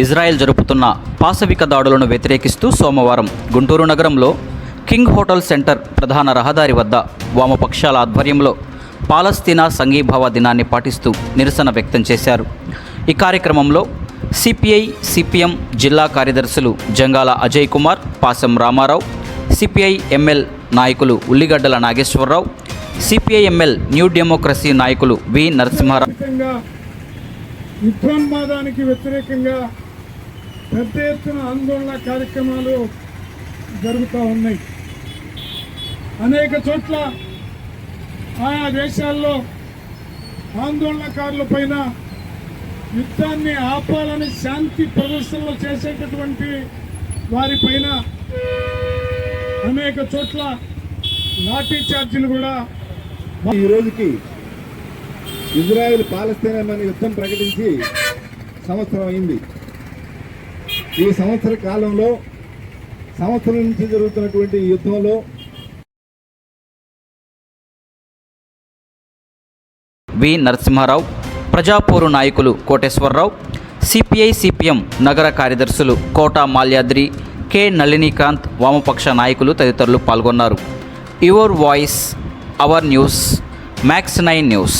Israel జరుపుతున్న పాశవిక దాడులను వ్యతిరేకిస్తూ సోమవారం గుంటూరు నగరంలో కింగ్ హోటల్ సెంటర్ ప్రధాన రహదారి వద్ద వామపక్షాల ఆధ్వర్యంలో పాలస్తీనా సంఘీభావ దినాన్ని పాటిస్తూ నిరసన వ్యక్తం చేశారు. ఈ కార్యక్రమంలో సిపిఐ సిపిఎం జిల్లా కార్యదర్శులు జంగాల అజయ్ కుమార్ పాసం రామారావు సిపిఐ ఎంఎల్ నాయకులు Ulligaddala Nageswararao CPI ML New Democracy నాయకులు వి నరసింహారావు. యుద్ధోన్మాదానికి వ్యతిరేకంగా పెద్ద ఎత్తున ఆందోళన కార్యక్రమాలు జరుగుతూ ఉన్నాయి. అనేక చోట్ల ఆయా దేశాల్లో ఆందోళనకారుల పైన యుద్ధాన్ని ఆపాలని శాంతి ప్రదర్శనలు చేసేటటువంటి వారిపైన అనేక చోట్ల లాఠీ ఛార్జీలు కూడా ఈ రోజుకి ఇజ్రాయెల్ పాలస్తీనా యుద్ధం ప్రకటించి సంవత్సరం అయింది. ఈ సంవత్సర కాలంలో సంవత్సరం నుంచి జరుగుతున్నటువంటి యుద్ధంలో వి నరసింహారావు ప్రజాపోరు నాయకులు కోటేశ్వరరావు సిపిఐ సిపిఎం నగర కార్యదర్శులు కోట మాల్యాద్రి కె నళినీకాంత్ వామపక్ష నాయకులు తదితరులు పాల్గొన్నారు. Your voice our news max nine news.